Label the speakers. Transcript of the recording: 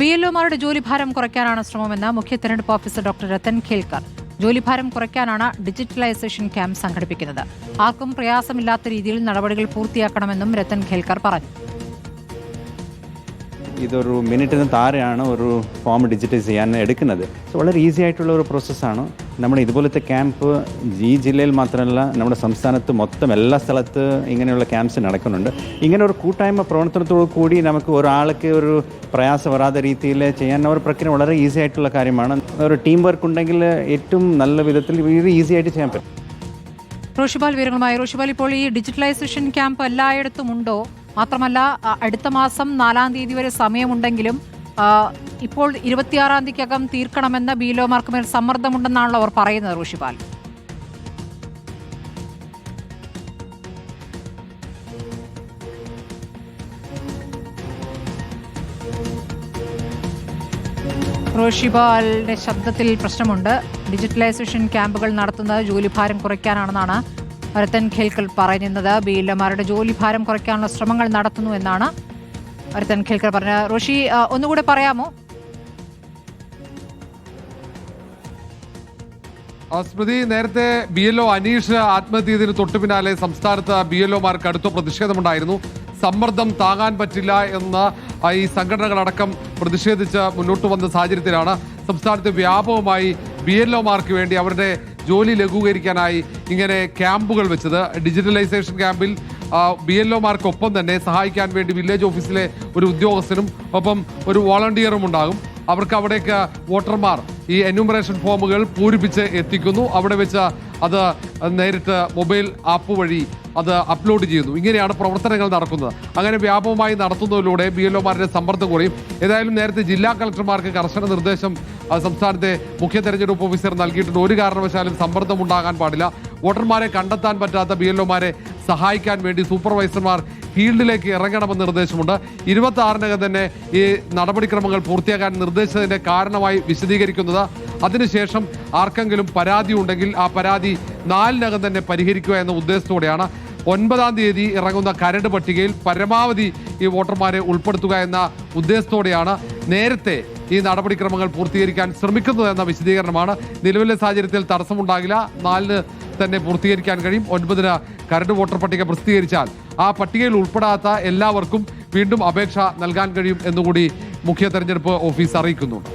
Speaker 1: B L ജോലിഭാരം കുറയ്ക്കാനാണ് ശ്രമമെന്ന് മുഖ്യ തെരഞ്ഞെടുപ്പ് ഓഫീസർ ഡോക്ടർ രത്തൻ ഖേൽക്കർ ജോലിഭാരം കുറയ്ക്കാനാണ് ഡിജിറ്റലൈസേഷൻ ക്യാമ്പ് സംഘടിപ്പിക്കുന്നത്. ആർക്കും പ്രയാസമില്ലാത്ത രീതിയിൽ നടപടികൾ പൂർത്തിയാക്കണമെന്നും രത്തൻ ഖേൽക്കർ പറഞ്ഞു.
Speaker 2: ഇതൊരു മിനിറ്റിന് താഴെയാണ് ഒരു ഫോം ഡിജിറ്റൈസ് ചെയ്യാൻ എടുക്കുന്നത്. സോ വളരെ ഈസി ആയിട്ടുള്ള ഒരു പ്രോസസ്സാണ് നമ്മൾ ഇതുപോലത്തെ ക്യാമ്പ് ഈ ജില്ലയിൽ മാത്രമല്ല നമ്മുടെ സംസ്ഥാനത്ത് മൊത്തം എല്ലാ സ്ഥലത്ത് ഇങ്ങനെയുള്ള ക്യാമ്പ്സ് നടക്കുന്നുണ്ട്. ഇങ്ങനെ ഒരു കൂട്ടായ്മ പ്രവർത്തനത്തോടു കൂടി നമുക്ക് ഒരാൾക്ക് ഒരു പ്രയാസം വരാത്ത രീതിയിൽ ചെയ്യാൻ ഒരു പ്രക്രിയ വളരെ ഈസി ആയിട്ടുള്ള കാര്യമാണ്. ഒരു ടീം വർക്ക് ഉണ്ടെങ്കിൽ ഏറ്റവും നല്ല വിധത്തിൽ ഇത് ഈസി ആയിട്ട് ചെയ്യാൻ പറ്റും.
Speaker 1: റോഷിബാൽ വിവരങ്ങളുമായി. റോഷിബാൽ ഇപ്പോൾ ഈ ഡിജിറ്റലൈസേഷൻ ക്യാമ്പ് എല്ലായിടത്തും ഉണ്ടോ? മാത്രമല്ല അടുത്ത മാസം നാലാം തീയതി വരെ സമയമുണ്ടെങ്കിലും ഇപ്പോൾ ഇരുപത്തിയാറാം തീയതിക്കകം തീർക്കണമെന്ന ബിലോമാർക്ക് മേൽ സമ്മർദ്ദമുണ്ടെന്നാണല്ലോ അവർ പറയുന്നത് ഋഷിപാൽ. റോഷിബാലിന്റെ ശബ്ദത്തിൽ പ്രശ്നമുണ്ട്. ഡിജിറ്റലൈസേഷൻ ക്യാമ്പുകൾ നടത്തുന്നത് ജോലിഭാരം കുറയ്ക്കാനാണെന്നാണ് ഭരതൻ ഖേൽക്കൽ പറയുന്നത് ബി എൽഎമാരുടെ ജോലി ജോലിഭാരം കുറയ്ക്കാനുള്ള ശ്രമങ്ങൾ നടത്തുന്നു എന്നാണ് ഭരതൻ ഖേൽക്കൽ പറഞ്ഞത്. റോഷി ഒന്നുകൂടെ പറയാമോ?
Speaker 3: സ്മൃതി നേരത്തെ ബി എൽ ഒ അനീഷ് ആത്മഹത്യ ചെയ്തതിന് തൊട്ടു പിന്നാലെ സംസ്ഥാനത്ത് ബി എൽ ഒമാർക്ക് അടുത്ത പ്രതിഷേധമുണ്ടായിരുന്നു. സമ്മർദ്ദം താങ്ങാൻ പറ്റില്ല എന്ന് ഈ സംഘടനകളടക്കം പ്രതിഷേധിച്ച് മുന്നോട്ട് വന്ന സാഹചര്യത്തിലാണ് സംസ്ഥാനത്ത് വ്യാപകമായി ബി എൽ ഒമാർക്ക് വേണ്ടി അവരുടെ ജോലി ലഘൂകരിക്കാനായി ഇങ്ങനെ ക്യാമ്പുകൾ വെച്ചത്. ഡിജിറ്റലൈസേഷൻ ക്യാമ്പിൽ ബി എൽ ഒമാർക്കൊപ്പം തന്നെ സഹായിക്കാൻ വേണ്ടി വില്ലേജ് ഓഫീസിലെ ഒരു ഉദ്യോഗസ്ഥനും ഒപ്പം ഒരു വോളണ്ടിയറും ഉണ്ടാകും. അവർക്ക് അവിടേക്ക് വോട്ടർമാർ ഈ എന്യൂമറേഷൻ ഫോമുകൾ പൂരിപ്പിച്ച് എത്തിക്കുന്നു. അവിടെ വെച്ച് അത് നേരിട്ട് മൊബൈൽ ആപ്പ് വഴി അത് അപ്ലോഡ് ചെയ്യുന്നു. ഇങ്ങനെയാണ് പ്രവർത്തനങ്ങൾ നടക്കുന്നത്. അങ്ങനെ വ്യാപകമായി നടത്തുന്നതിലൂടെ ബി എൽ ഒമാരുടെ സമ്മർദ്ദം കുറയും. ഏതായാലും നേരത്തെ ജില്ലാ കളക്ടർമാർക്ക് കർശന നിർദ്ദേശം സംസ്ഥാനത്തെ മുഖ്യ തെരഞ്ഞെടുപ്പ് ഓഫീസർ നൽകിയിട്ടുണ്ട്. ഒരു കാരണവശാലും സമ്മർദ്ദം ഉണ്ടാകാൻ പാടില്ല. വോട്ടർമാരെ കണ്ടെത്താൻ പറ്റാത്ത ബി എൽ ഒമാരെ സഹായിക്കാൻ വേണ്ടി സൂപ്പർവൈസർമാർ ഫീൽഡിലേക്ക് ഇറങ്ങണമെന്ന് നിർദ്ദേശമുണ്ട്. ഇരുപത്തി ആറിനകം തന്നെ ഈ നടപടിക്രമങ്ങൾ പൂർത്തിയാക്കാൻ നിർദ്ദേശിച്ചതിന്റെ കാരണമായി വിശദീകരിക്കുന്നത്. അതിനുശേഷം ആർക്കെങ്കിലും പരാതി ഉണ്ടെങ്കിൽ ആ പരാതി നാലിനകം തന്നെ പരിഹരിക്കുക എന്ന ഉദ്ദേശത്തോടെയാണ്. ഒൻപതാം തീയതി ഇറങ്ങുന്ന കരട് പട്ടികയിൽ പരമാവധി ഈ വോട്ടർമാരെ ഉൾപ്പെടുത്തുക എന്ന ഉദ്ദേശത്തോടെയാണ് നേരത്തെ ഈ നടപടിക്രമങ്ങൾ പൂർത്തീകരിക്കാൻ ശ്രമിക്കുന്നു എന്ന വിശദീകരണമാണ്. നിലവിലെ സാഹചര്യത്തിൽ തടസ്സമുണ്ടാകില്ല. നാലിന് തന്നെ പൂർത്തീകരിക്കാൻ കഴിയും. ഒൻപതിന് കരട് വോട്ടർ പട്ടിക പ്രസിദ്ധീകരിച്ചാൽ ആ പട്ടികയിൽ ഉൾപ്പെടാത്ത എല്ലാവർക്കും വീണ്ടും അപേക്ഷ നൽകാൻ കഴിയും എന്നുകൂടി മുഖ്യ തെരഞ്ഞെടുപ്പ് ഓഫീസ് അറിയിക്കുന്നുണ്ട്.